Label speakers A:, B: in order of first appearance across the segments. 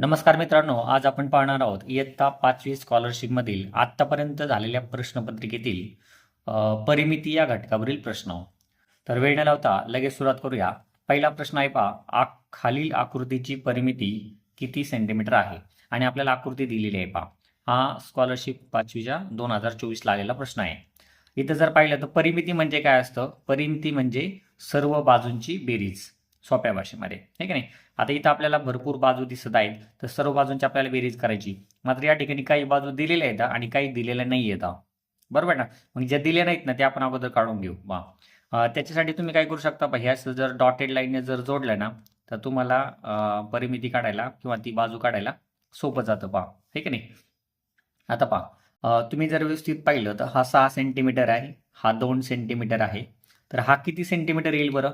A: नमस्कार मित्रांनो आज आपण पाहणार आहोत इयत्ता पाचवी स्कॉलरशिपमधील आत्तापर्यंत झालेल्या प्रश्नपत्रिकेतील परिमिती या घटकावरील प्रश्न. तर वेळ न लावता लगेच सुरुवात करूया. पहिला प्रश्न आहे पहा आ खालील आकृतीची परिमिती किती सेंटीमीटर आहे? आणि आपल्याला आकृती दिलेली आहे पहा. हा स्कॉलरशिप पाचवीच्या दोन हजार चोवीसला आलेला प्रश्न आहे. इथं जर पाहिलं तर परिमिती म्हणजे काय असतं? परिमिती म्हणजे सर्व बाजूंची बेरीज. सोप्या भाषेमध्ये ठीक आहे नाही? आता इथं आपल्याला भरपूर बाजू दिसत आहेत तर सर्व बाजूंची आपल्याला बेरीज करायची. मात्र या ठिकाणी काही बाजू दिलेल्या आहेत आणि काही दिलेल्या नाही आहेत बरोबर ना? मग ज्या दिल्या नाहीत ना त्या आपण अगोदर काढून घेऊ. वा. त्याच्यासाठी तुम्ही काय करू शकता ह्या जर डॉटेड लाईनने जर जोडलं ना तर तुम्हाला परिमिती काढायला किंवा ती बाजू काढायला सोपं जातं पहा ठीक आहे नाही? आता पहा. तुम्ही जर व्यवस्थित पाहिलं तर हा सहा सेंटीमीटर आहे हा दोन सेंटीमीटर आहे. तर हा किती सेंटीमीटर येईल बरं?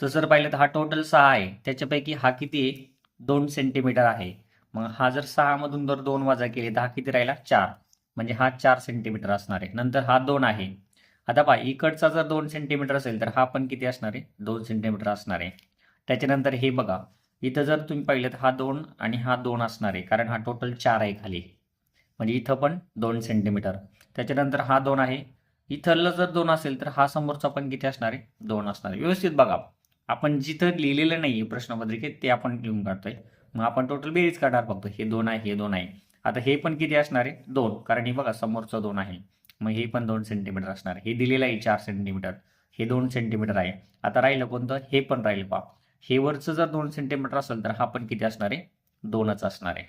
A: तर जर पाहिलं तर हा टोटल सहा आहे. त्याच्यापैकी हा किती आहे? दोन सेंटीमीटर आहे. मग हा जर सहामधून जर दोन वाजा केले तर हा किती राहिला? चार. म्हणजे हा चार सेंटीमीटर असणार आहे. नंतर हा दोन आहे. आता पहा इकडचा जर दोन सेंटीमीटर असेल तर हा पण किती असणार आहे? दोन सेंटीमीटर असणार आहे. त्याच्यानंतर हे बघा. इथं जर तुम्ही पाहिलं तर हा दोन आणि हा दोन असणार आहे. कारण हा टोटल चार आहे खाली. म्हणजे इथं पण दोन सेंटीमीटर त्याच्यानंतर हा दोन आहे. इथलं जर दोन असेल तर हा समोरचा पण किती असणार आहे? दोन असणार आहे. व्यवस्थित बघा. आपण जिथं लिहिलेलं नाही आहे प्रश्नपत्रिकेत ते आपण लिहून काढतोय. मग आपण टोटल बेरीज काढणार फक्त. हे दोन आहे हे दोन आहे. आता हे पण किती असणार आहे? दोन. कारण हे बघा समोरचं दोन आहे. मग हे पण दोन सेंटीमीटर असणार. आहे हे दिलेलं आहे चार सेंटीमीटर हे दोन सेंटीमीटर आहे. आता राहिलं कोणतं? हे पण राहिलं पा हे वरचं जर दोन सेंटीमीटर असेल तर हा पण किती असणार आहे? दोनच असणार आहे.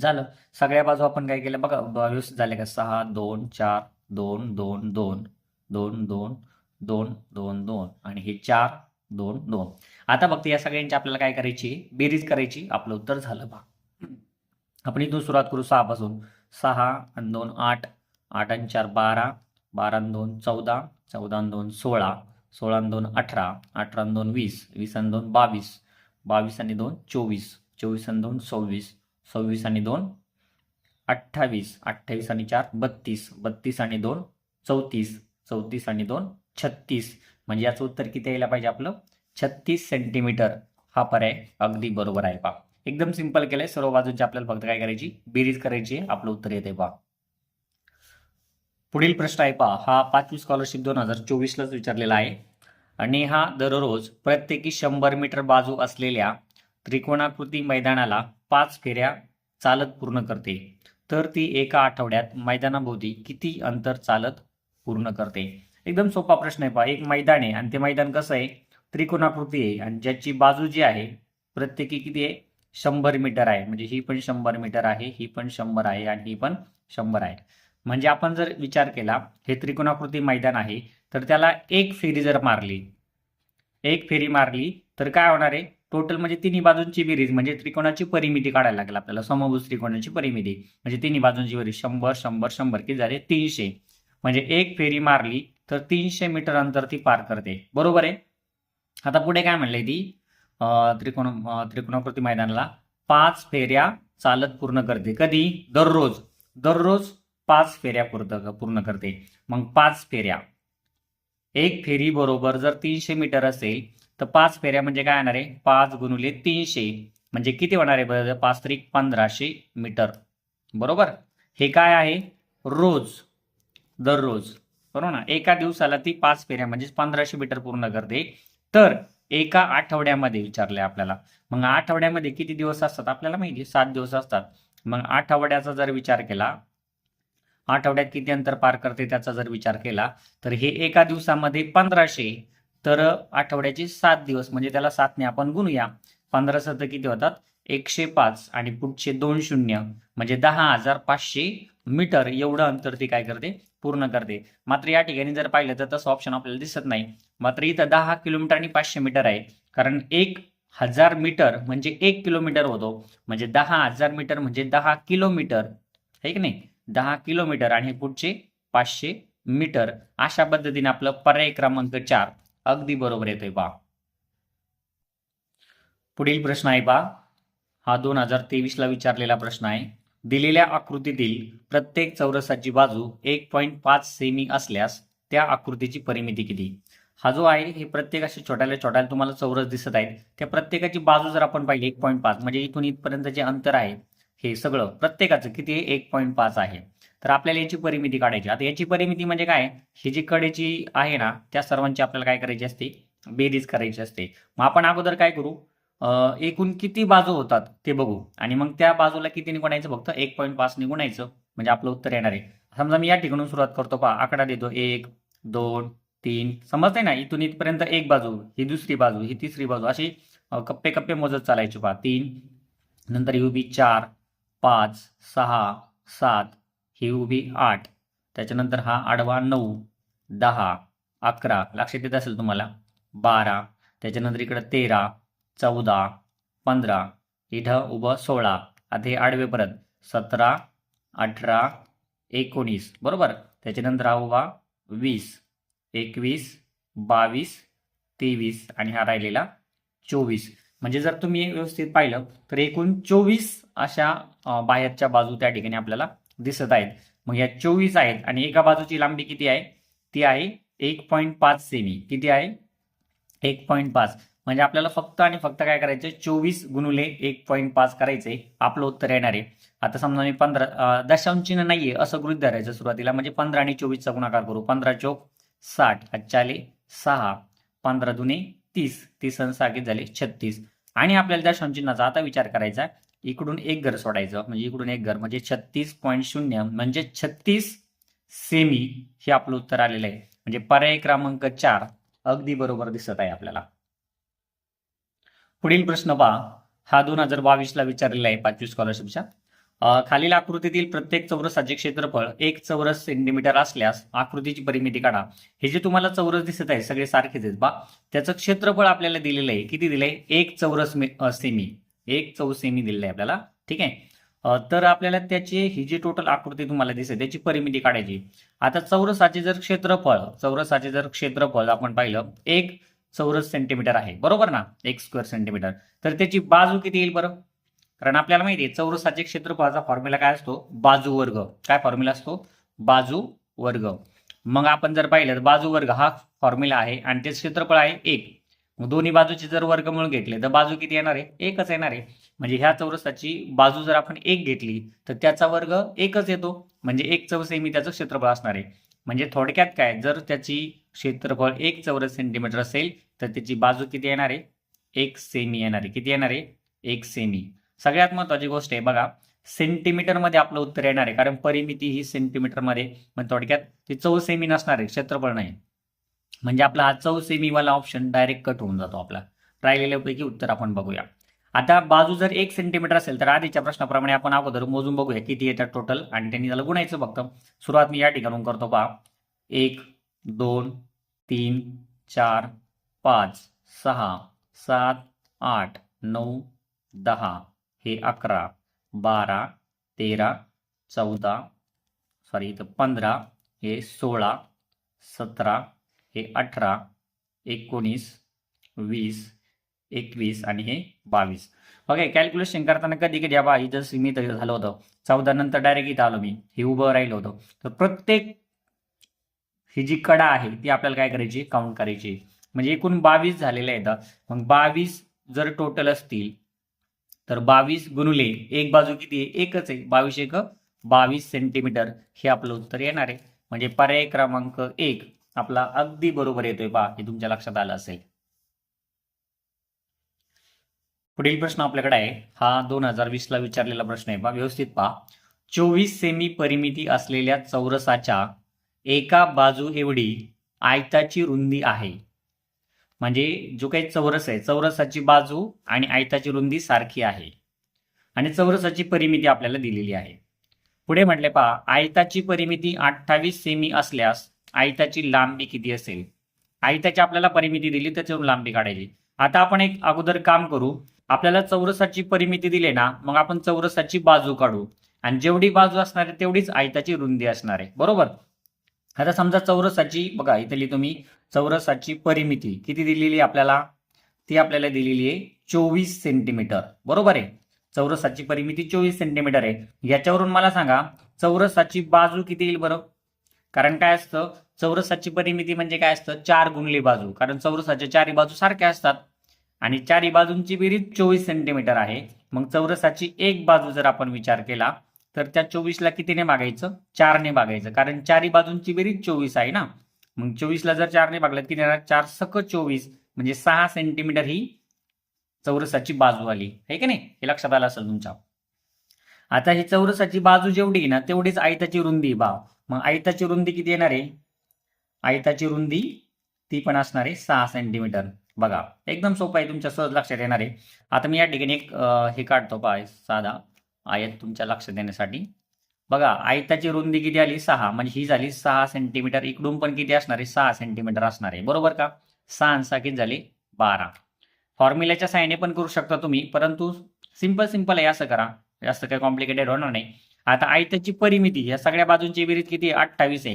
A: झालं. सगळ्या बाजू आपण काय केलं? बघा ब- व्यवस्थित झाले का? सहा दोन चार दोन दोन दोन. दोन दोन दोन दोन दोन. आणि हे चार दोन दोन आता फक्त या सगळ्यांची आपल्याला काय करायची बेरीज करायची आपलं उत्तर झालं बा आपण इथून सुरुवात करू सहापासून सहा आणि दोन आठ आठ आणि चार बारा बारा दोन चौदा चौदा दोन सोळा सोळा दोन अठरा अठरा दोन वीस वीस आणि दोन बावीस बावीस आणि दोन चोवीस चोवीस आणि दोन सव्वीस सव्वीस आणि दोन अठ्ठावीस अठ्ठावीस आणि चार बत्तीस बत्तीस आणि दोन चौतीस चौतीस आणि दोन छत्तीस म्हणजे याचं उत्तर किती यायला पाहिजे आपलं? छत्तीस सेंटीमीटर हा पर्याय अगदी बरोबर आहे पा एकदम सिंपल केलंय. सर्व बाजूंची आपल्याला फक्त काय करायची? बेरीज करायची आपलं उत्तर येते पा पुढील प्रश्न आहे पा हा पाचवी स्कॉलरशिप दोन हजार चोवीसलाच विचारलेला आहे. आणि हा दररोज प्रत्येकी शंभर मीटर बाजू असलेल्या त्रिकोणाकृती मैदानाला पाच फेऱ्या चालत पूर्ण करते. तर ती एका आठवड्यात मैदानाभोवती किती अंतर चालत पूर्ण करते? एकदम सोपा प्रश्न आहे पहा. एक मैदान आहे आणि ते मैदान कसं आहे? त्रिकोणाकृती आहे आणि ज्याची बाजू जी आहे प्रत्येकी किती आहे? शंभर मीटर आहे. म्हणजे ही पण शंभर मीटर आहे ही पण शंभर आहे आणि ही पण शंभर आहे. म्हणजे आपण जर विचार केला हे त्रिकोणाकृती मैदान आहे तर त्याला एक फेरी जर मारली एक फेरी मारली तर काय होणार आहे? टोटल म्हणजे तिन्ही बाजूंची बेरीज म्हणजे त्रिकोणाची परिमिती काढायला लागेल आपल्याला. समभुज त्रिकोणाची परिमिती. म्हणजे तिन्ही बाजूंची बेरीज शंभर शंभर शंभर. किती झाले? तीनशे. म्हणजे एक फेरी मारली तर तीनशे मीटर अंतर ती पार करते. बरोबर आहे? आता पुढे काय म्हणलंय ती? त्रिकोण त्रिकोणाकृती मैदानाला पाच फेऱ्या चालत पूर्ण करते. कधी? दररोज. दररोज पाच फेऱ्या पूर्ण पूर्ण करते. मग पाच फेऱ्या. एक फेरी बरोबर जर तीनशे मीटर असेल तर पाच फेऱ्या म्हणजे काय येणार आहे? पाच गुणुले तीनशे. म्हणजे किती होणार आहे बरं? पाच त्रिक पंधराशे मीटर. बरोबर? हे काय आहे? रोज. दररोज. बरोबर ना? एका दिवसाला ती पाच फेऱ्या म्हणजे पंधराशे मीटर पूर्ण करते तर एका आठवड्यामध्ये विचारलंय आपल्याला. मग आठवड्यामध्ये किती दिवस असतात आपल्याला माहिती सात दिवस असतात. मग आठवड्याचा जर विचार केला आठवड्यात किती अंतर पार करते त्याचा जर विचार केला तर हे एका दिवसामध्ये पंधराशे तर आठवड्याचे सात दिवस म्हणजे त्याला सातने आपण गुणूया. पंधरा सत किती होतात? एकशे पाच आणि पुढचे दोन शून्य म्हणजे दहा हजार पाचशे मीटर. एवढं अंतर ती काय करते? पूर्ण करते. मात्र या ठिकाणी जर पाहिलं तर तसं ऑप्शन आपल्याला दिसत नाही. मात्र इथं दहा किलोमीटर आणि पाचशे मीटर आहे. कारण एक हजार मीटर म्हणजे एक किलोमीटर होतो. म्हणजे दहा हजार मीटर म्हणजे दहा किलोमीटर आहे की नाही? दहा किलोमीटर आणि हे पुढचे पाचशे मीटर अशा पद्धतीने आपलं पर्याय क्रमांक चार अगदी बरोबर येतोय बा. पुढील प्रश्न आहे बा. हा दोन हजार तेवीसला विचारलेला प्रश्न आहे. दिलेल्या आकृतीतील प्रत्येक चौरसाची बाजू एक पॉईंट पाच सेमी असल्यास त्या आकृतीची परिमिती किती? हा जो आहे हे प्रत्येक असे छोट्याला छोट्याला तुम्हाला चौरस दिसत आहेत. त्या प्रत्येकाची बाजू जर आपण पाहिली एक पॉईंट पाच म्हणजे इथून इथपर्यंत जे अंतर आहे हे सगळं प्रत्येकाचं किती एक पॉईंट पाच आहे. तर आपल्याला याची परिमिती काढायची. आता याची परिमिती म्हणजे काय? ही जी कडेची आहे ना त्या सर्वांची आपल्याला काय करायची असते? बेरीज करायची असते. मग आपण अगोदर काय करू? एकूण किती बाजू होतात ते बघू. आणि मग त्या बाजूला किती गुणायचं फक्त एक पॉईंट पाच गुणायचं म्हणजे आपलं उत्तर येणार आहे. समजा मी या ठिकाणून सुरुवात करतो पहा. आकडा देतो. एक दोन तीन. समजते ना? इथून इथपर्यंत एक बाजू ही दुसरी बाजू ही तिसरी बाजू. अशी कप्पे कप्पे मोजत चालायची पहा. तीन नंतर ही उभी चार पाच सहा सात ही उभी आठ. त्याच्यानंतर हा आडवा नऊ दहा अकरा. लक्षात येत असेल तुम्हाला? बारा. त्याच्यानंतर इकडं तेरा चौदा पंधरा इथं उभं सोळा आता हे आडवे परत सतरा अठरा एकोणीस बरोबर? त्याच्यानंतर हा उभा वीस एकवीस बावीस तेवीस आणि हा राहिलेला चोवीस. म्हणजे जर तुम्ही व्यवस्थित पाहिलं तर एकूण चोवीस अशा बाहेरच्या बाजू त्या ठिकाणी आपल्याला दिसत आहेत. मग या चोवीस आहेत आणि एका बाजूची लांबी किती आहे? ती आहे एक पॉईंट पाच सेमी. किती आहे? एक पॉईंट पाच. म्हणजे आपल्याला फक्त आणि फक्त काय करायचं चोवीस गुणुले एक पॉईंट पाच करायचे आपलं उत्तर येणार आहे. आता समजा मी पंधरा अं, दशांश चिन्ह नाहीये असं गृहित धरायचं सुरुवातीला. म्हणजे पंधरा आणि चोवीसचा गुणाकार करू. पंधरा चोक साठ आजच्याले सहा पंधरा दुने तीस. तीस आणि सहा झाले? छत्तीस. आणि आपल्याला दशांश चिन्हाचा आता विचार करायचा. इकडून एक घर सोडायचं. म्हणजे इकडून एक घर. म्हणजे छत्तीस पॉईंट शून्य. म्हणजे छत्तीस सेमी हे आपलं उत्तर आलेलं आहे. म्हणजे पर्याय क्रमांक चार अगदी बरोबर दिसत आहे आपल्याला. पुढील प्रश्न पहा. हा दोन हजार बावीसला विचारलेला आहे पाचवी स्कॉलरशिपच्या खालील आकृतीतील प्रत्येक चौरसाचे क्षेत्रफळ एक चौरस सेंटीमीटर असल्यास आकृतीची परिमिती काढा. हे जे तुम्हाला चौरस दिसत आहे सगळे सारखेच आहेत बा. त्याचं क्षेत्रफळ आपल्याला दिलेलं आहे. किती दिलंय? एक चौरस सेमी एक चौ सेमी दिलेलं आहे आपल्याला. ठीक आहे? तर आपल्याला त्याची ही जी टोटल आकृती तुम्हाला दिसते त्याची परिमिती काढायची. आता चौरसाचे जर क्षेत्रफळ चौरसाचे जर क्षेत्रफळ आपण पाहिलं एक चौरस सेंटीमीटर आहे. बरोबर ना? एक स्क्वेअर सेंटीमीटर तर त्याची बाजू किती येईल बरं? कारण आपल्याला माहिती आहे चौरसाचे क्षेत्रफळाचा फॉर्म्युला काय असतो? बाजू वर्ग. काय फॉर्म्युला असतो? बाजू वर्ग. मग आपण जर पाहिलं तर बाजू वर्ग हा फॉर्म्युला आहे आणि ते क्षेत्रफळ आहे एक. मग दोन्ही बाजूचे जर वर्ग मिळून घेतले तर बाजू किती येणार आहे? एकच येणार आहे. म्हणजे ह्या चौरसाची बाजू जर आपण एक घेतली तर त्याचा वर्ग एकच येतो. म्हणजे एक चौसेमी त्याचं क्षेत्रफळ असणार आहे. म्हणजे थोडक्यात काय? जर त्याची क्षेत्रफळ एक चौरस सेंटीमीटर असेल तर त्याची बाजू किती येणार आहे? एक सेमी येणार आहे. किती येणार आहे? एक सेमी सगळ्यात महत्वाची गोष्ट आहे बघा सेंटीमीटरमध्ये आपलं उत्तर येणार आहे कारण परिमिती ही सेंटीमीटरमध्ये मग म्हणजे थोडक्यात ती चौ सेमी नसणार आहे क्षेत्रफळ नाही. म्हणजे आपला हा चौ सेमीवाला ऑप्शन डायरेक्ट कट होऊन जातो आपला. राहिलेल्यापैकी उत्तर आपण बघूया. आता बाजू जर एक सेंटीमीटर असेल तर आधीच्या प्रश्नाप्रमाणे आपण अगोदर मोजून बघूया किती येतात टोटल आणि त्यांनी त्याला गुणायचं फक्त. सुरुवात मी या ठिकाणून करतो पहा. एक दोन तीन चार पाच सहा सात आठ नऊ दहा हे अकरा बारा तेरा चौदा सॉरी इथं पंधरा हे सोळा सतरा हे अठरा एकोणीस वीस एकवीस आणि हे बावीस. ओके कॅल्क्युलेशन करताना कधी कधी बा इथं सीमित झालं होतं. चौदा नंतर डायरेक्ट इथं आलो मी. हे उभं राहिलं होतं. तर प्रत्येक ही जी कडा आहे ती आपल्याला काय करायची? काउंट करायची. म्हणजे एकूण बावीस झालेले आहेत. मग बावीस जर टोटल असतील तर बावीस गुणुले एक बाजू किती आहे? एकच आहे. बावीस एक बावीस सेंटीमीटर हे आपलं उत्तर येणार आहे. म्हणजे पर्याय क्रमांक एक आपला अगदी बरोबर येतोय. बा हे तुमच्या लक्षात आलं असेल. पुढील प्रश्न आपल्याकडे आहे. हा दोन हजार वीस ला विचारलेला प्रश्न आहे. बा व्यवस्थित पहा. चोवीस सेमी परिमिती असलेल्या चौरसाच्या एका बाजू एवढी आयताची रुंदी आहे. म्हणजे जो काही चौरस आहे चौरसाची बाजू आणि आयताची रुंदी सारखी आहे. आणि चौरसाची परिमिती आपल्याला दिलेली आहे. पुढे म्हटले पहा आयताची परिमिती अठ्ठावीस सेमी असल्यास आयताची लांबी किती असेल? आयताची आपल्याला परिमिती दिली त्याच्यावर लांबी काढायची. आता आपण एक अगोदर काम करू. आपल्याला चौरसाची परिमिती दिली ना मग आपण चौरसाची बाजू काढू. आणि जेवढी बाजू असणार आहे तेवढीच आयताची रुंदी असणार आहे. बरोबर? आता समजा चौरसाची बघा इथे लिहितो मी चौरसाची परिमिती किती दिलेली आहे आपल्याला? ती आपल्याला दिलेली आहे चोवीस सेंटीमीटर बरोबर आहे? चौरसाची परिमिती चोवीस सेंटीमीटर आहे. याच्यावरून मला सांगा चौरसाची बाजू किती येईल बरं? कारण काय असतं? चौरसाची परिमिती म्हणजे काय असतं? चार गुणली बाजू. कारण चौरसाच्या चारी बाजू सारख्या असतात. आणि चारी बाजूंची बेरीज चोवीस सेंटीमीटर आहे. मग चौरसाची एक बाजू जर आपण विचार केला तर त्या चोवीसला कितीने भागायचं चारने भागायचं कारण चारी बाजूंची बेरीज चोवीस आहे ना. मग चोवीसला जर चारने भागलं किती येणार? चार सक चोवीस. म्हणजे सहा सेंटीमीटर ही चौरसाची बाजू आली. आहे की नाही? हे लक्षात आलं असेल तुमच्या. आता ही चौरसाची बाजू जेवढी आहे ना तेवढीच आयताची रुंदी भाव. मग आयताची रुंदी किती येणार आहे? आयताची रुंदी ती पण असणार आहे सहा सेंटीमीटर बघा एकदम सोपं आहे तुमच्या सहज लक्षात येणार आहे. आता मी या ठिकाणी एक हे काढतो पाय साधा. आयत तुमच्या लक्ष देण्यासाठी. बघा आयताची रुंदी किती आली? सहा. म्हणजे ही झाली सहा सेंटीमीटर इकडून पण किती असणार आहे? सहा सेंटीमीटर असणार आहे. बरोबर का? सहा आणि सहा किती झाले? बारा. फॉर्म्युल्याच्या साह्याने पण करू शकता तुम्ही परंतु सिंपल सिंपल आहे. असं करा. जास्त काही कॉम्प्लिकेटेड होणार नाही. आता आयताची परिमिती या सगळ्या बाजूंची बेरीज किती? अठ्ठावीस आहे.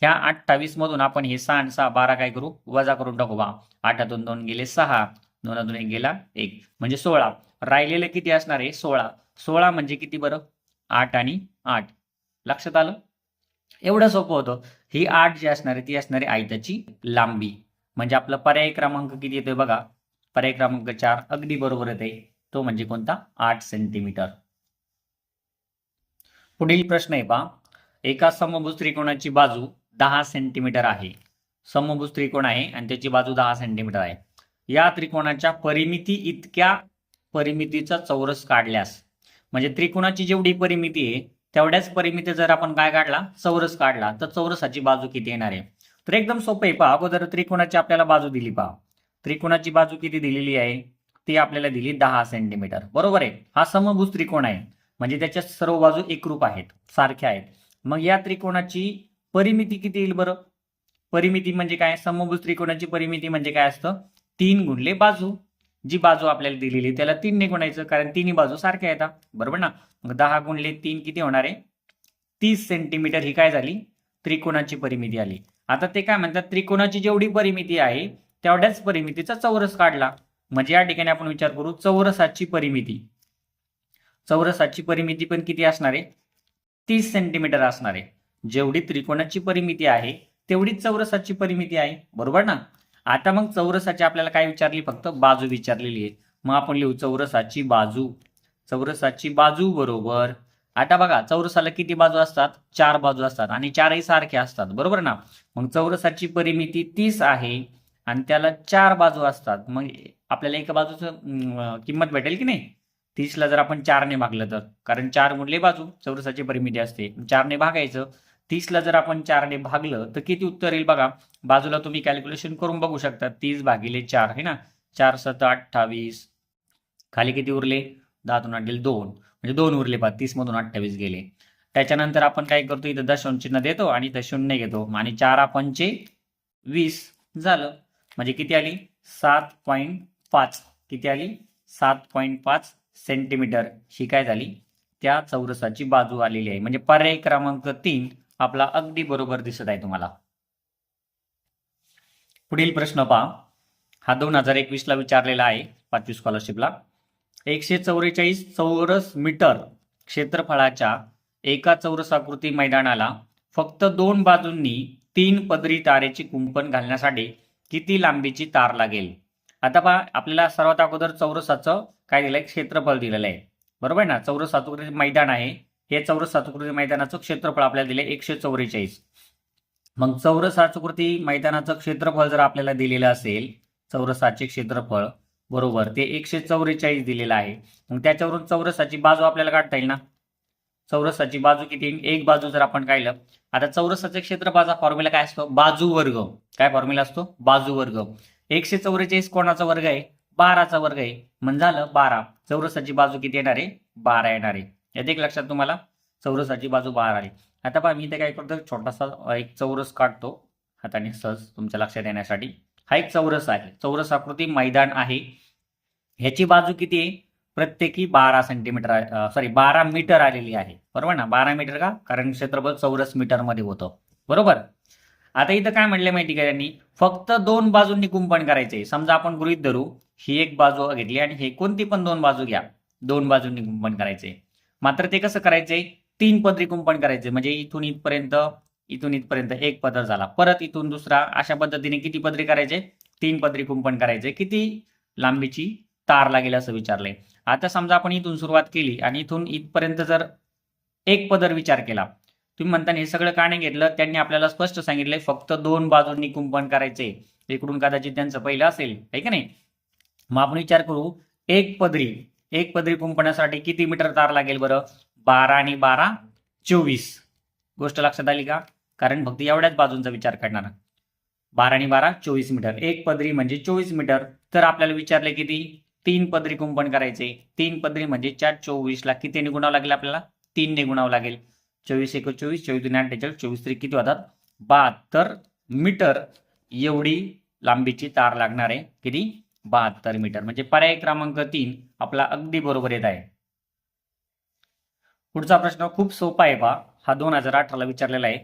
A: ह्या अठ्ठावीस मधून आपण हे सहा आणि सहा बारा काय करू? वजा करून टाकू बा. आठातून दोन गेले सहा. दोनातून एक गेला एक. म्हणजे सोळा. राहिलेलं किती असणार आहे? सोळा. सोळा म्हणजे किती बरं? आठ आणि आठ. लक्षात आलं? एवढं सोपं होतं. ही आठ जी असणार आहे ती असणार आहे आयताची लांबी. म्हणजे आपला पर्याय क्रमांक किती येतोय बघा? पर्याय क्रमांक चार अगदी बरोबर येते तो म्हणजे कोणता? आठ सेंटीमीटर. पुढील प्रश्न आहे पहा. एका समभुज त्रिकोणाची बाजू दहा सेंटीमीटर आहे. समभुज त्रिकोण आहे आणि त्याची बाजू दहा सेंटीमीटर आहे. या त्रिकोणाच्या परिमिती इतक्या परिमितीचा चौरस काढल्यास म्हणजे त्रिकोणाची जेवढी परिमिती आहे तेवढ्याच परिमिती जर आपण काय काढला चौरस काढला तर चौरसाची बाजू किती येणार आहे? तर एकदम सोपं आहे. पहा अगोदर त्रिकोणाची आपल्याला बाजू दिली पहा. त्रिकोणाची बाजू किती दिलेली आहे? ती आपल्याला दिली दहा सेंटीमीटर बरोबर आहे? हा समभुज त्रिकोण आहे. म्हणजे त्याच्या सर्व बाजू एकरूप आहेत सारख्या आहेत. मग या त्रिकोणाची परिमिती किती येईल बरं? परिमिती म्हणजे काय? समभुज त्रिकोणाची परिमिती म्हणजे काय असतं? तीन गुणले बाजू. जी बाजू आपल्याला दिलेली आहे, त्याला तीनने गुणायचं कारण तिन्ही बाजू सारख्या येतात बरोबर ना? मग दहा गुणले तीन किती होणार आहे? तीस सेंटीमीटर ही काय झाली? त्रिकोणाची परिमिती आली. आता ते काय म्हणतात? त्रिकोणाची जेवढी परिमिती आहे तेवढ्याच परिमितीचा चौरस काढला. म्हणजे या ठिकाणी आपण विचार करू चौरसाची परिमिती. चौरसाची परिमिती पण किती असणार आहे? तीस सेंटीमीटर असणार आहे. जेवढी त्रिकोणाची परिमिती आहे तेवढीच चौरसाची परिमिती आहे. बरोबर ना? आता मग चौरसाची आपल्याला काय विचारली? फक्त बाजू विचारलेली आहे. मग आपण लिहू चौरसाची बाजू. चौरसाची बाजू बरोबर. आता बघा चौरसाला किती बाजू असतात? चार बाजू असतात आणि चारही सारख्या असतात. बरोबर ना? मग चौरसाची परिमिती तीस आहे आणि त्याला चार बाजू असतात. मग आपल्याला एका बाजूचं किंमत भेटेल की नाही? तीसला जर आपण चारने भागलं तर. कारण चार मुडले बाजू. चौरसाची परिमिती असते. चारने भागायचं. तीसला जर आपण चारने भागलं तर किती उत्तर येईल बघा? बाजूला तुम्ही कॅल्क्युलेशन करून बघू शकता. तीस भागिले चार है ना? चार सत अठ्ठावीस. खाली किती उरले? दहातून आठ गेले दोन. म्हणजे दोन उरले पा तीस मधून अठ्ठावीस गेले. त्याच्यानंतर आपण काय करतो? इथं दशांश चिन्ह देतो आणि इथं शून्य घेतो. आणि चार पंचे वीस. झालं. म्हणजे किती आली? सात पॉईंट पाच. किती आली? सात पॉईंट पाच सेंटीमीटर. ही काय झाली? त्या चौरसाची बाजू आलेली आहे. म्हणजे पर्याय क्रमांक तीन. आपला अगदी बरोबर दिसत आहे तुम्हाला. पुढील प्रश्न पहा. हा दोन हजार एकवीस ला विचारलेला आहे पाचवी स्कॉलरशिपला एकशे चौवेचाळीस चौरस मीटर क्षेत्रफळाच्या एका चौरसाकृती मैदानाला फक्त दोन बाजूंनी तीन पदरी तारेची कुंपण घालण्यासाठी किती लांबीची तार लागेल? आता पहा आपल्याला सर्वात अगोदर चौरसाचं काय दिलंय? क्षेत्रफळ दिलेलं आहे. बरोबर ना? चौरस सातुकृती मैदान आहे. हे चौरस सातुकृती मैदानाचं क्षेत्रफळ आपल्याला दिले एकशे चौवेचाळीस. मग चौरस सातुकृती मैदानाचं क्षेत्रफळ जर आपल्याला दिलेलं असेल चौरसाचे क्षेत्रफळ बरोबर ते एकशे चौवेचाळीस दिलेलं आहे. मग त्याच्यावरून चौरसाची बाजू आपल्याला काढता येईल ना? चौरसाची बाजू किती? एक बाजू जर आपण काढलं आता चौरसाचे क्षेत्रफळाचा फॉर्म्युला काय असतो? बाजू वर्ग. काय फॉर्म्युला असतो? बाजू वर्ग. एकशे चौवेचाळीस कोणाचा वर्ग आहे? बाराचा वर्ग आहे. म्हणजे झालं बारा. चौरसाची बाजू किती येणार आहे? बारा येणार आहे. एक लक्षात तुम्हाला चौरसाची बाजू बाहेर आली आता पहा मी इथे काय करतो छोटासा एक चौरस काढतो हाताने सहज तुमच्या लक्षात येण्यासाठी. हा एक चौरस आहे. चौरस आकृती मैदान आहे. ह्याची बाजू किती आहे? प्रत्येकी बारा सेंटीमीटर सॉरी बारा मीटर आलेली आहे. बरोबर ना? बारा मीटर का? कारण क्षेत्रफळ चौरस मीटरमध्ये होतं. बरोबर? आता इथं काय म्हणले माहिती का त्यांनी फक्त दोन बाजूंनी कुंपण करायचे समजा आपण गृहित धरू ही एक बाजू घेतली आणि हे कोणती पण दोन बाजू घ्या. दोन बाजूंनी कुंपण करायचे मात्र ते कसं करायचंय तीन पदरी कुंपण करायचे. म्हणजे इथून इथपर्यंत इथून इथपर्यंत एक पदर झाला. परत इथून दुसरा अशा पद्धतीने किती पदरी करायचे तीन पदरी कुंपण करायचे. किती? लांबीची तार लागेल असं विचारलंय आता समजा आपण इथून सुरुवात केली आणि इथून इथपर्यंत जर एक पदर विचार केला तुम्ही म्हणता हे सगळं का नाही घेतलं? त्यांनी आपल्याला स्पष्ट सांगितलंय फक्त दोन बाजूंनी कुंपण करायचे. इकडून कदाचित त्यांचं पहिलं असेल आहे का नाही? मग आपण विचार करू एक पदरी एक पदरी कुंपणासाठी किती मीटर तार लागेल बरं? बारा आणि बारा चोवीस. गोष्ट लक्षात आली का? कारण फक्त एवढ्याच बाजूंचा विचार करणार. बारा आणि बारा चोवीस मीटर. एक पदरी म्हणजे चोवीस मीटर. तर आपल्याला विचारले किती? तीन पदरी कुंपण करायचे. तीन पदरी म्हणजे चार चोवीसला किती निगुणावं लागेल आपल्याला? तीन निगुणावं लागेल. चोवीस एक चोवीस चोवीस दोन अठ्ठेचाळीस चोवीस तरी किती होतात? बहात्तर मीटर एवढी लांबीची तार लागणार आहे. किती? बहात्तर मीटर. म्हणजे पर्याय क्रमांक तीन. आपला अगदी बरोबर येत आहे. पुढचा प्रश्न खूप सोपा आहे पा हा दोन हजार अठराला विचारलेला आहे.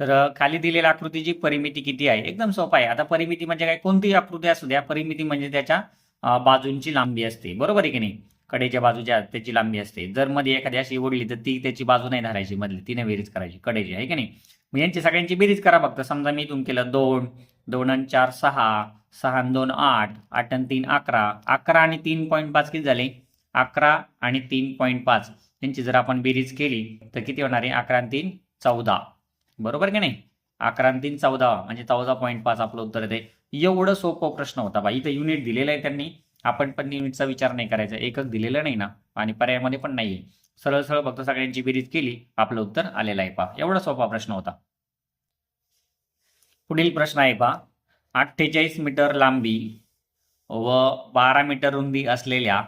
A: तर खाली दिलेल्या आकृतीची परिमिती किती आहे? एकदम सोपा आहे. आता परिमिती म्हणजे काय? कोणतीही आकृती असू द्या परिमिती म्हणजे त्याच्या बाजूंची लांबी असते. बरोबर आहे की नाही? कडेच्या बाजूच्या त्याची लांबी असते. जर मध्ये एखादी अशी ओढली तर ती त्याची बाजू नाही धरायची मधली. तिने बेरीज करायची कडेची. आहे की नाही? मग यांची सगळ्यांची बेरीज करा फक्त. समजा मी इथून केलं दोन. दोन आणि चार सहा. सहा दोन आठ आठ आणि तीन अकरा. अकरा आणि तीन पॉईंट पाच किती झाले? अकरा आणि तीन पॉईंट पाच. त्यांची जर आपण बेरीज केली तर किती होणार आहे? अकरा आणि तीन चौदा. बरोबर की नाही? अकरा आणि तीन चौदा. म्हणजे चौदा पॉईंट पाच आपलं उत्तर येते. एवढं सोपं प्रश्न होता बा. इथं युनिट दिलेलं आहे त्यांनी. आपण पण युनिटचा विचार नाही करायचा. एकक दिलेलं नाही ना. आणि पर्यायामध्ये पण नाहीये. सरळ सरळ फक्त सगळ्यांची बेरीज केली आपलं उत्तर आलेलं आहे पा एवढा सोपा प्रश्न होता. पुढील प्रश्न आहे पा अठ्ठेचाळीस मीटर लांबी व बारा मीटर रुंदी असलेल्या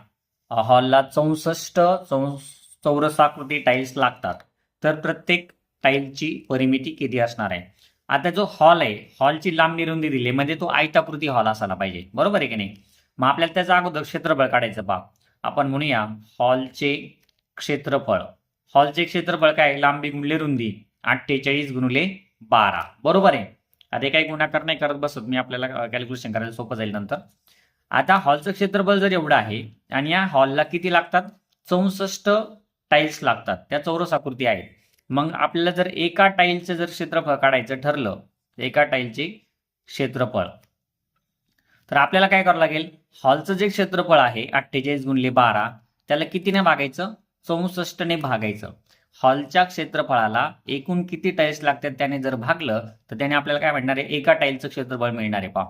A: हॉलला चौसष्ट चौ चौरसाकृती टाईल्स लागतात. तर प्रत्येक टाईलची परिमिती किती असणार आहे? आता जो हॉल आहे हॉलची लांबी रुंदी दिली म्हणजे तो आयताकृती हॉल असायला पाहिजे. बरोबर आहे की नाही? मग आपल्याला त्याचा अगोदर क्षेत्रफळ काढायचं पा आपण म्हणूया हॉलचे क्षेत्रफळ. हॉलचे क्षेत्रफळ काय? लांबी गुणले रुंदी अठ्ठेचाळीस गुणले बारा. बरोबर आहे? आता काही गुणाकार नाही करत बसत मी आपल्याला कॅल्क्युलेशन करायला सोपं जाईल नंतर. आता हॉलचं क्षेत्रफळ जर एवढं आहे आणि या हॉलला किती लागतात? चौसष्ट टाईल्स लागतात. त्या चौरस आकृती आहेत. मग आपल्याला जर एका टाईलचं जर क्षेत्रफळ काढायचं ठरलं एका टाईलचे क्षेत्रफळ तर आपल्याला काय करावं लागेल? हॉलचं जे क्षेत्रफळ आहे अठ्ठेचाळीस गुणले बारा त्याला कितीने भागायचं? चौसष्टने भागायचं. हॉलच्या क्षेत्रफळाला एकूण किती टाईल्स लागतात त्याने जर भागलं तर त्याने आपल्याला काय भेटणार आहे? एका टाईलचं क्षेत्रफळ मिळणार आहे पहा.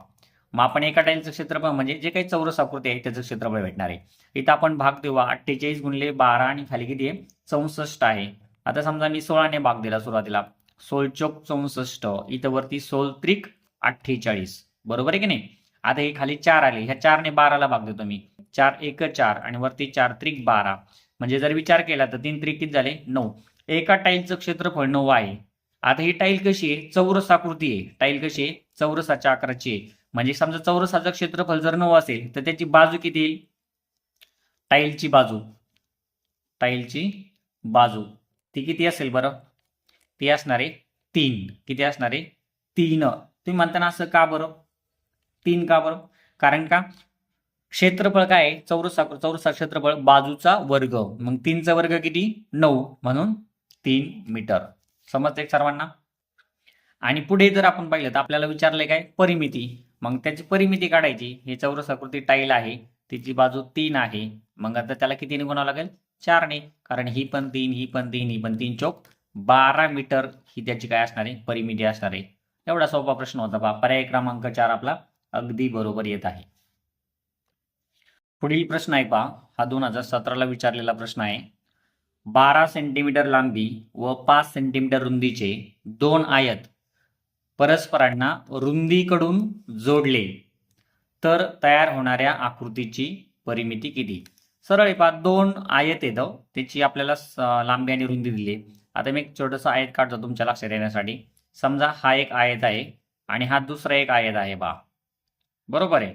A: मग आपण एका टाईलचं क्षेत्रफळ म्हणजे जे काही चौरस आकृती आहे त्याचं क्षेत्रफळ भेटणार आहे. इथं आपण भाग देऊ अठ्ठेचाळीस गुणले बारा आणि खाली किती आहे? चौसष्ट आहे. आता समजा मी सोळाने भाग दिला सुरुवातीला. सोलचोक चौक चौसष्ट इथं वरती सोल त्रिक अठ्ठेचाळीस. बरोबर आहे की नाही? आता हे खाली चार आले ह्या चारने बाराला भाग देतो मी. चार एक चार आणि वरती चार त्रिक बारा. म्हणजे जर विचार केला तर तीन त्रिकीत किती झाले नऊ. एका टाईलचं क्षेत्रफळ नऊ आहे. आता ही टाईल कशी आहे? चौरस आकृती आहे. टाईल कशी आहे? चौरसाच्या आकाराची आहे. म्हणजे समजा चौरसाचं क्षेत्रफळ जर नऊ असेल तर त्याची बाजू किती येईल? टाईलची बाजू. टाईलची बाजू. ती किती असेल बरं? ती असणार आहे तीन. किती असणार आहे? तीन. तुम्ही म्हणताना असं का बरं? तीन का बरं? कारण का? क्षेत्रफळ काय आहे? चौरस चौरसा क्षेत्रफळ बाजूचा वर्ग. मग तीनचा वर्ग किती? नऊ. म्हणून तीन मीटर. समजते सर्वांना? आणि पुढे जर आपण पाहिलं तर आपल्याला विचारलंय काय? परिमिती. मग त्याची परिमिती काढायची. हे चौरस आकृती टाईल आहे. तिची बाजू तीन आहे. मग आता त्याला कितीने गुणावं लागेल? चारने. कारण ही पण तीन ही पण तीन ही पण तीन चौक. बारा मीटर ही त्याची काय असणार आहे? परिमिती असणार आहे. एवढा सोपा प्रश्न होता बा. पर्याय क्रमांक चार आपला अगदी बरोबर येत आहे. पुढील प्रश्न आहे पहा. हा दोन हजार सतराला विचारलेला प्रश्न आहे. बारा सेंटीमीटर लांबी व पाच सेंटीमीटर रुंदीचे दोन आयत परस्परांना रुंदीकडून जोडले तर तयार होणाऱ्या आकृतीची परिमिती किती? सरळ आहे पहा. दोन आयत येतं हो. त्याची आपल्याला लांबी आणि रुंदी दिली आता मी एक छोटंसं आयत काढतो तुमच्या लक्षात येण्यासाठी. समजा हा एक आयत आहे आणि हा दुसरा एक आयत आहे बा बरोबर आहे.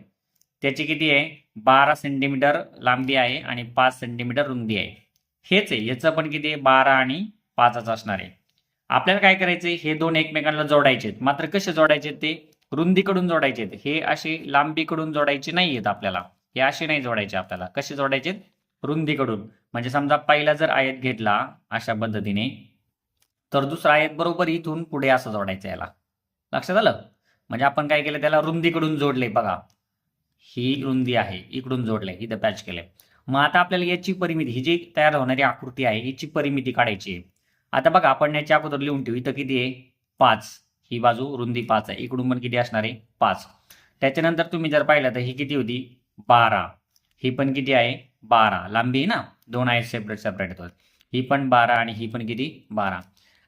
A: त्याची किती आहे? बारा सेंटीमीटर लांबी आहे आणि पाच सेंटीमीटर रुंदी आहे. हेच आहे. याचं पण किती आहे? बारा आणि पाचच असणार आहे. आपल्याला काय करायचंय? हे दोन एकमेकांना जोडायचे आहेत. मात्र कसे जोडायचे ते? रुंदीकडून जोडायचे आहेत. हे असे लांबीकडून जोडायचे नाही आहेत आपल्याला. हे असे नाही जोडायचे आपल्याला. कसे जोडायचे रुंदीकडून. म्हणजे समजा पहिला जर आयत घेतला अशा पद्धतीने तर दुसरा आयत बरोबर इथून पुढे असं जोडायचं याला. लक्षात आलं? म्हणजे आपण काय केलं? त्याला रुंदीकडून जोडले बघा. ही रुंदी आहे इकडून जोडले इथं पॅच केले. मग आता आपल्याला याची परिमिती ही जी तयार होणारी आकृती आहे हिची परिमिती काढायची आहे. आता बघा आपण याच्या अगोदर लिहून ठेवू इथं किती आहे? पाच. ही बाजू रुंदी पाच आहे इकडून पण किती असणार आहे? पाच. त्याच्यानंतर तुम्ही जर पाहिलं तर ही किती होती? बारा. ही पण किती आहे? बारा. लांबी आहे ना? दोन आहेत सेपरेट सेपरेट येतात ही पण बारा आणि ही पण किती? बारा.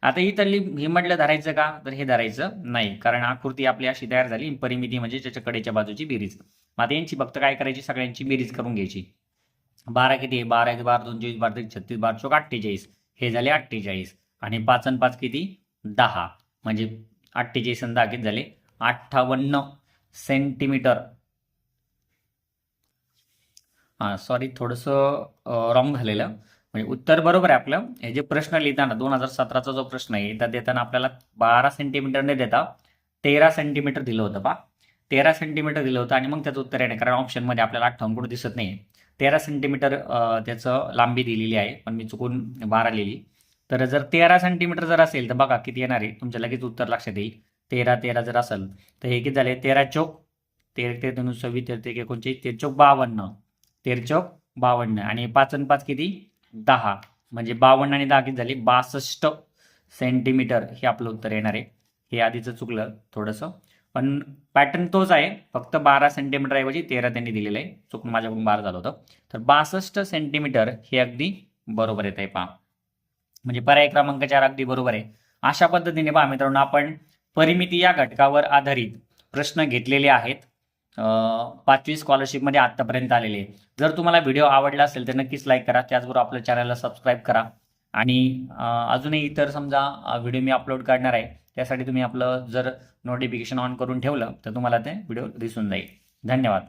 A: आता ही तल्ली हे म्हटलं धरायचं का? तर हे धरायचं नाही कारण आकृती आपली अशी तयार झाली परिमिती म्हणजे त्याच्या कडेच्या बाजूची बेरीज. मग आता यांची फक्त काय करायची? सगळ्यांची बेरीज करून घ्यायची. बारा किती? आहे बारा एक बारा दोन चोवीस बारा तीन छत्तीस बारा चौक अठ्ठेचाळीस. हे झाले अठ्ठेचाळीस. आणि पाच आणि पाच किती? दहा. म्हणजे अठ्ठेचाळीस आणि दहा किती झाले? अठ्ठावन्न सेंटीमीटर हां सॉरी थोडंसं रॉंग झालेलं. म्हणजे उत्तर बरोबर आहे आपलं. हे जे प्रश्न लिहिताना दोन हजार सतराचा जो प्रश्न आहे तर देताना आपल्याला बारा सेंटीमीटर न देता तेरा सेंटीमीटर दिलं होतं बा तेरा सेंटीमीटर दिलं होतं आणि मग त्याचं उत्तर आहे. कारण ऑप्शनमध्ये आपल्याला अठ्ठावन्न कुठं दिसत नाही तेरा सेंटीमीटर त्याचं लांबी दिलेली आहे पण मी चुकून बारा लिहिली तर जर तेरा सेंटीमीटर जर असेल तर बघा किती येणार आहे. तुमच्या लगेच उत्तर लक्षात येईल. तेरा तेरा जर असेल तर हे किती झाले? तेरा चौक तेरा ते दोन सव्वीस तेरा ते एकोणचाळीस तेर चौक बावन्न. तेर चौक बावन्न. आणि पाच आणि पाच किती? दहा. म्हणजे बावन्न आणि दहा किती झाली? बासष्ट सेंटीमीटर हे आपलं उत्तर येणार आहे. हे आधीचं चुकलं थोडंसं. पण पॅटर्न तोच आहे. फक्त बारा सेंटीमीटर ऐवजी तेरा त्यांनी दिलेलं आहे. चुकून माझ्याकडून बारा झालं होतं. तर बासष्ट सेंटीमीटर हे अगदी बरोबर येत आहे पहा. म्हणजे पर्याय क्रमांक चार अगदी बरोबर आहे. अशा पद्धतीने पहा मित्रांनो आपण परिमिती या घटकावर आधारित प्रश्न घेतलेले आहेत. पाचवी स्कॉलरशिपमध्ये आत्तापर्यंत आलेले जर तुम्हाला व्हिडिओ आवडला असेल तर नक्कीच लाईक करा. त्याचबरोबर आपल्या चॅनलला सबस्क्राईब करा. आणि अजूनही इतर समजा व्हिडिओ मी अपलोड करणार आहे त्यासाठी तुम्ही आपलं जर नोटिफिकेशन ऑन करून ठेवलं तर तुम्हाला ते व्हिडिओ दिसून जाईल. धन्यवाद.